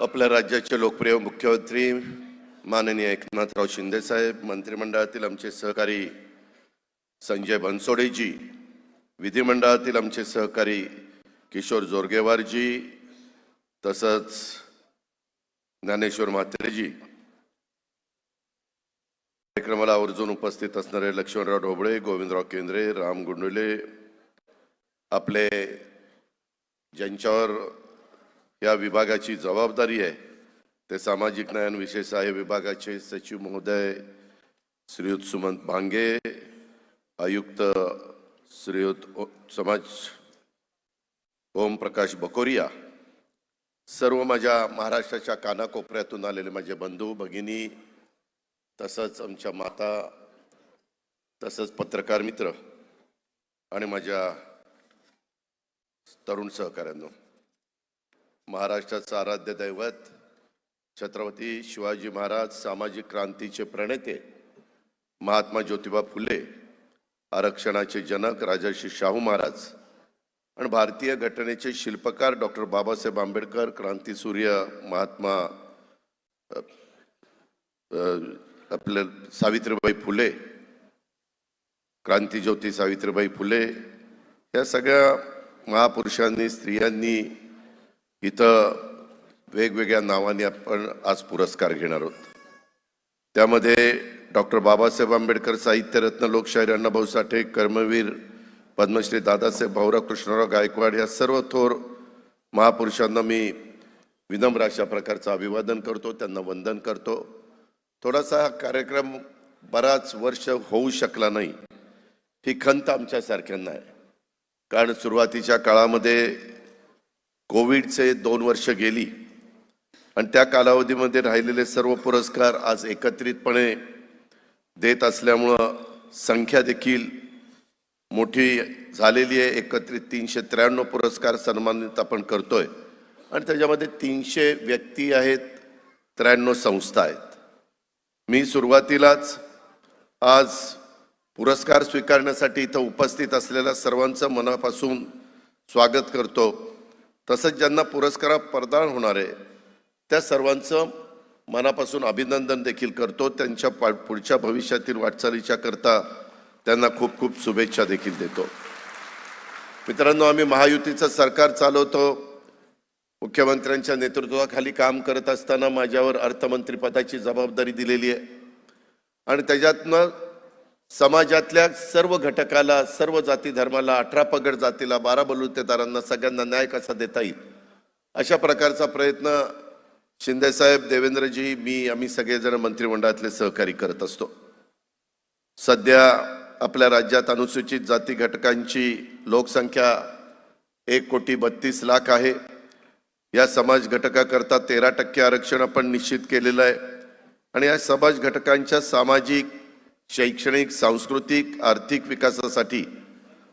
आपल्या राज्याचे लोकप्रिय मुख्यमंत्री माननीय एकनाथराव शिंदेसाहेब मंत्रिमंडळातील आमचे सहकारी संजय बनसोडेजी विधिमंडळातील आमचे सहकारी किशोर जोरगेवारजी तसंच ज्ञानेश्वर म्हात्रेजी कार्यक्रमाला आवर्जून उपस्थित असणारे लक्ष्मणराव ढोबळे गोविंदराव केंद्रे राम गुंडुले आपले ज्यांच्यावर या विभागाची जबाबदारी आहे ते सामाजिक न्याय विशेष सहाय्य विभागाचे सचिव महोदय श्रीयुत सुमंत भांगे आयुक्त श्रीयुत ओ- समाज ओम प्रकाश बकोरिया सर्व माझ्या महाराष्ट्राच्या कानाकोपऱ्यातून आलेले माझे बंधू भगिनी तसंच आमच्या माता तसंच पत्रकार मित्र आणि माझ्या तरुण सहकाऱ्यांनो महाराष्ट्राचं आराध्य दैवत छत्रपती शिवाजी महाराज सामाजिक क्रांतीचे प्रणेते महात्मा ज्योतिबा फुले आरक्षणाचे जनक राजर्षी शाहू महाराज आणि भारतीय घटनेचे शिल्पकार डॉक्टर बाबासाहेब आंबेडकर क्रांतीसूर्य महात्मा आपलं सावित्रीबाई फुले क्रांतीज्योती सावित्रीबाई फुले या सगळ्या महापुरुषांनी स्त्रियांनी इथं वेगवेगळ्या नावाने आपण आज पुरस्कार घेणार आहोत. त्यामध्ये डॉक्टर बाबासाहेब आंबेडकर साहित्यरत्न लोकशाहीर अण्णाभाऊ साठे कर्मवीर पद्मश्री दादासाहेब भाऊराव कृष्णराव गायकवाड या सर्व थोर महापुरुषांना मी विनम्र अशा प्रकारचं अभिवादन करतो त्यांना वंदन करतो. थोडासा हा कार्यक्रम बराच वर्ष होऊ शकला नाही. ही खंत आमच्यासारख्यांना आहे. कारण सुरुवातीच्या काळामध्ये कोविडचे दोन वर्ष गेली आणि त्या कालावधीमध्ये राहिलेले सर्व पुरस्कार आज एकत्रितपणे देत असल्यामुळं संख्या देखील मोठी झालेली आहे. एकत्रित तीनशे त्र्याण्णव पुरस्कार सन्मानित आपण करतोय. आणि त्याच्यामध्ये तीनशे व्यक्ती आहेत त्र्याण्णव संस्था आहेत. मी सुरुवातीलाच आज पुरस्कार स्वीकारण्यासाठी इथं उपस्थित असलेल्या सर्वांचं मनापासून स्वागत करतो. तसंच ज्यांना पुरस्कार प्रदान होणार आहे त्या सर्वांचं मनापासून अभिनंदन देखील करतो. त्यांच्या पा- पुढच्या भविष्यातील वाटचालीच्या करता त्यांना खूप खूप शुभेच्छा देखील देतो. मित्रांनो आम्ही महायुतीचं सरकार चालवतो. मुख्यमंत्र्यांच्या नेतृत्वाखाली काम करत असताना माझ्यावर अर्थमंत्रीपदाची जबाबदारी दिलेली आहे. आणि त्याच्यातनं समाजातल्या सर्व घटकाला सर्व जाती धर्माला अठरा पगड जातीला बारा बलुतेदारांना सगळ्यांना न्याय कसा देता येईल? अशा प्रकारचा प्रयत्न शिंदेसाहेब देवेंद्रजी मी आम्ही सगळेजण मंत्रिमंडळातले सहकारी करत असतो. सध्या आपल्या राज्यात अनुसूचित जाती घटकांची लोकसंख्या एक कोटी बत्तीस लाख आहे. या समाज घटकाकरता तेरा टक्के आरक्षण आपण निश्चित केलेलं आहे. आणि या समाज घटकांच्या सामाजिक शैक्षणिक सांस्कृतिक आर्थिक विकासासाठी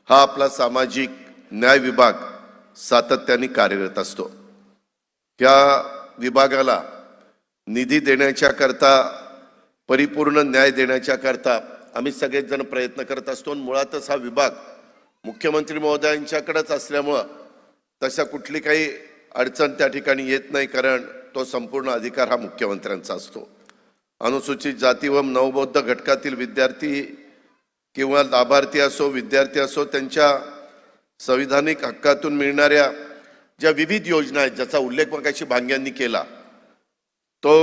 हा आपला सामाजिक न्याय विभाग सातत्याने कार्यरत असतो. या विभागाला निधी देण्याच्याकरता परिपूर्ण न्याय देण्याच्याकरता आम्ही सगळेजण प्रयत्न करत असतो. आणि मुळातच हा विभाग मुख्यमंत्री महोदयांच्याकडेच असल्यामुळं तशा कुठली काही अडचण त्या ठिकाणी येत नाही कारण तो संपूर्ण अधिकार हा मुख्यमंत्र्यांचा असतो. अनुसूचित जाती व नवबौद्ध घटकातील विद्यार्थी किंवा लाभार्थी असो विद्यार्थी असो त्यांच्या संविधानिक हक्कातून मिळणाऱ्या ज्या विविध योजना आहेत ज्याचा उल्लेख मगाशी भांग्यांनी केला तो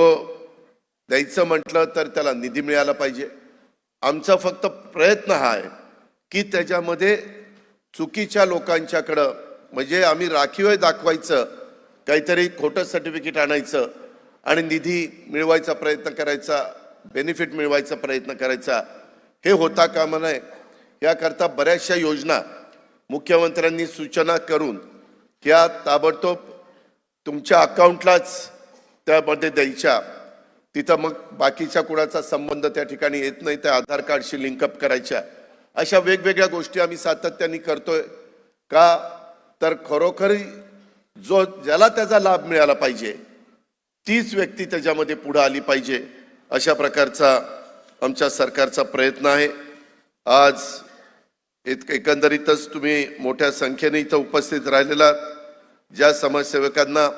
द्यायचं म्हटलं तर त्याला निधी मिळाला पाहिजे. आमचा फक्त प्रयत्न हा आहे की त्याच्यामध्ये चुकीच्या लोकांच्याकडं म्हणजे आम्ही राखीव दाखवायचं काहीतरी खोटं सर्टिफिकेट आणायचं आणि निधी मिळवायचा प्रयत्न करायचा बेनिफिट मिळवायचा प्रयत्न करायचा हे होता कामा नये. याकरता बऱ्याचशा योजना मुख्यमंत्र्यांनी सूचना करून ह्या ताबडतोब तुमच्या अकाउंटलाच त्यामध्ये द्यायच्या. तिथं मग बाकीच्या कुणाचा संबंध त्या ठिकाणी येत नाही त्या आधार कार्डशी लिंकअप करायच्या. अशा वेगवेगळ्या गोष्टी आम्ही सातत्याने करतोय. का? तर खरोखरी जो ज्याला त्याचा लाभ मिळाला पाहिजे तीच व्यक्ती त्याच्यामध्ये पुढं आली पाहिजे अशा प्रकारचा आमच्या सरकारचा प्रयत्न आहे. आज एक एकंदरीतच तुम्ही मोठ्या संख्येने इथं उपस्थित राहिलेला ज्या समाजसेवकांना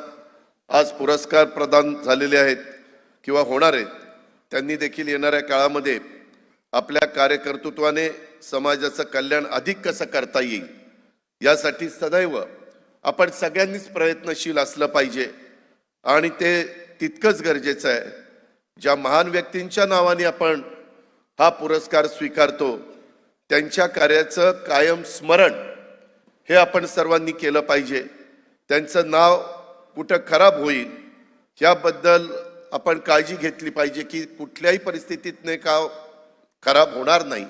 आज पुरस्कार प्रदान झालेले आहेत किंवा होणार आहेत त्यांनी देखील येणाऱ्या काळामध्ये आपल्या कार्यकर्तृत्वाने समाजाचं कल्याण अधिक कसं करता येईल यासाठी सदैव आपण सगळ्यांनीच प्रयत्नशील असलं पाहिजे. आणि ते तितकंच गरजेचं आहे. ज्या महान व्यक्तींच्या नावाने आपण हा पुरस्कार स्वीकारतो त्यांच्या कार्याचं कायम स्मरण हे आपण सर्वांनी केलं पाहिजे. त्यांचं नाव कुठं खराब होईल याबद्दल आपण काळजी घेतली पाहिजे की कुठल्याही परिस्थितीत नाही का खराब होणार नाही.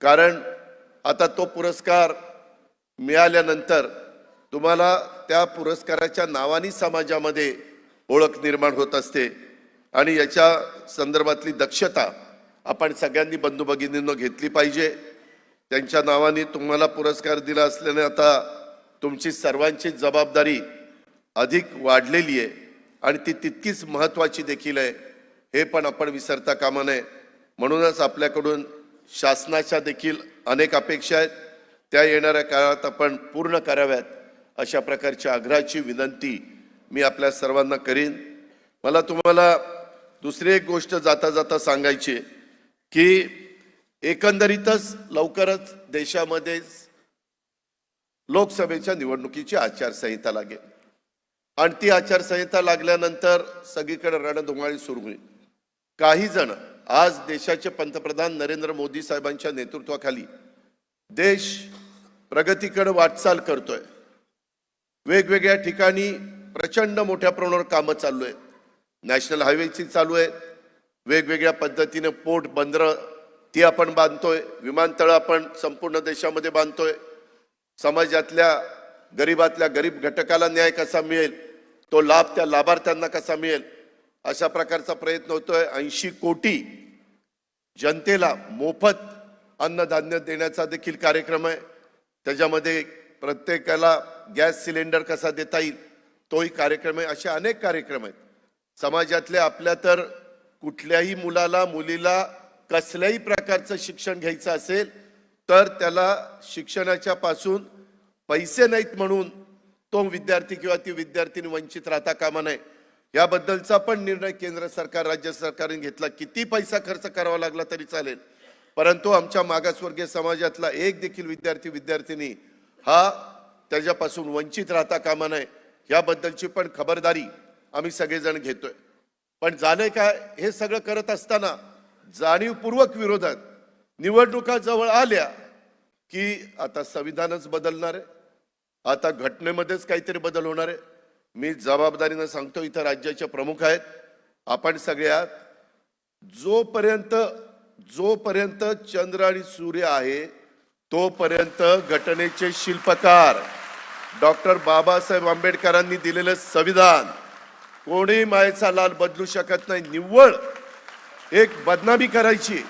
कारण आता तो पुरस्कार मिळाल्यानंतर तुम्हाला त्या पुरस्काराच्या नावाने समाजामध्ये ओळख निर्माण होत असते. आणि याच्या संदर्भातली दक्षता आपण सगळ्यांनी बंधू भगिनींनं घेतली पाहिजे. त्यांच्या नावाने तुम्हाला पुरस्कार दिला असल्याने आता तुमची सर्वांची जबाबदारी अधिक वाढलेली आहे. आणि ती तितकीच महत्त्वाची देखील आहे. हे पण आपण विसरता कामा नये. म्हणूनच आपल्याकडून शासनाच्या देखील अनेक अपेक्षा आहेत. त्या येणाऱ्या काळात आपण पूर्ण कराव्यात. अशा प्रकारच्या आग्रहाची विनंती मी आपल्या सर्वांना करीन. मला तुम्हाला दुसरी एक गोष्ट जाता जाता सांगायची की एकंदरीतच लवकरच देशामध्ये लोकसभेच्या निवडणुकीची आचारसंहिता लागेल. आणि ती आचारसंहिता लागल्यानंतर सगळीकडे रणधुमाळी सुरू होईल. काही जण आज देशाचे पंतप्रधान नरेंद्र मोदी साहेबांच्या नेतृत्वाखाली देश प्रगतीकडे वाटचाल करतोय. वेगवेगळ्या ठिकाणी प्रचंड मोठ्या प्रमाणावर कामं चालू आहेत. नॅशनल हायवेची चालू आहेत. वेगवेगळ्या पद्धतीने पोर्ट बंदरं ती आपण बांधतोय. विमानतळं आपण संपूर्ण देशामध्ये बांधतोय. समाजातल्या गरीबातल्या गरीब घटकाला न्याय कसा मिळेल? तो लाभ त्या लाभार्थ्यांना कसा मिळेल? अशा प्रकारचा प्रयत्न होतोय. ऐंशी कोटी जनतेला मोफत अन्नधान्य देण्याचा देखील कार्यक्रम आहे. त्याच्यामध्ये प्रत्येकाला गॅस सिलेंडर कसा देता येईल तोही कार्यक्रम आहे. असे अनेक कार्यक्रम आहेत. समाजातल्या आपल्या तर कुठल्याही मुलाला मुलीला कसल्याही प्रकारचं शिक्षण घ्यायचं असेल तर त्याला शिक्षणाच्या पासून पैसे नाहीत म्हणून तो विद्यार्थी किंवा ती विद्यार्थिनी वंचित राहता कामा नये. याबद्दलचा पण निर्णय केंद्र सरकार राज्य सरकारने घेतला. किती पैसा खर्च करावा लागला तरी चालेल. परंतु आमच्या मागासवर्गीय समाजातला एक देखील विद्यार्थी विद्यार्थिनी हा त्याच्यापासून वंचित राहता कामा नये याबद्दलची पण खबरदारी आम्ही सगळेजण घेतोय. पण झालंय काय हे सगळं करत असताना जाणीवपूर्वक विरोधात निवडणुका जवळ आल्या की आता संविधानच बदलणार आहे. आता घटनेमध्येच काहीतरी बदल होणार आहे. मी जबाबदारीनं सांगतो इथं राज्याचे प्रमुख आहेत. आपण सगळ्यात जोपर्यंत जोपर्यंत चंद्र आणि सूर्य आहे तोपर्यंत घटनेचे शिल्पकार डॉक्टर बाबासाहेब आंबेडकरांनी दिलेलं संविधान कोणी मायचा लाल बदलू शकत नाही निव्वळ एक बदनामी करायची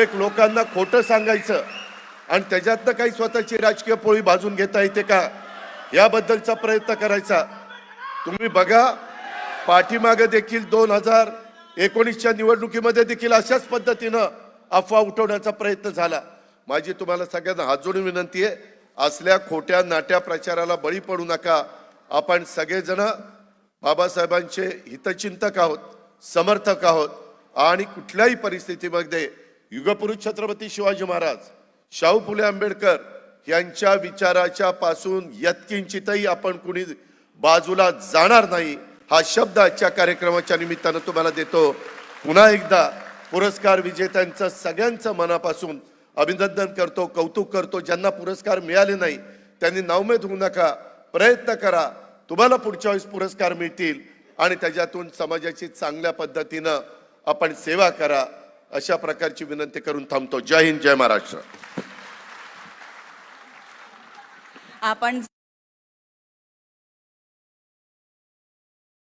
एक लोकांना खोटं सांगायचं आणि त्याच्यातनं काही स्वतःची राजकीय पोळी भाजून घेता येते का? याबद्दलचा प्रयत्न करायचा. तुम्ही बघा पाठीमागं देखील दोन हजार एकोणीसच्या निवडणुकीमध्ये देखील अशाच पद्धतीनं अफवा उठवण्याचा प्रयत्न झाला. माझी तुम्हाला सगळ्यांना हात जोडून विनंती आहे असल्या खोट्या नाट्या प्रचाराला बळी पडू नका. आपण सगळेजण बाबासाहेबांचे हितचिंतक आहोत समर्थक आहोत आणि कुठल्याही परिस्थितीमध्ये युगपुरुष छत्रपती शिवाजी महाराज शाहू फुले आंबेडकर यांच्या विचाराच्या पासून यत्किंचितही आपण कुणी बाजूला जाणार नाही. हा शब्द आजच्या कार्यक्रमाच्या निमित्तानं तुम्हाला देतो. पुन्हा एकदा पुरस्कार विजेत्यांचं सगळ्यांचं मनापासून अभिनंदन करतो कौतुक करतो ज्यांना पुरस्कार मिळाले नाही त्यांनी नावमेद होऊ नका. प्रयत्न करा. तुम्हाला पुढच्या वेळेस पुरस्कार मिळतील आणि त्याच्यातून समाजाची चांगल्या पद्धतीनं आपण सेवा करा. अशा प्रकारची विनंती करून थांबतो. जय हिंद जय महाराष्ट्र. आपण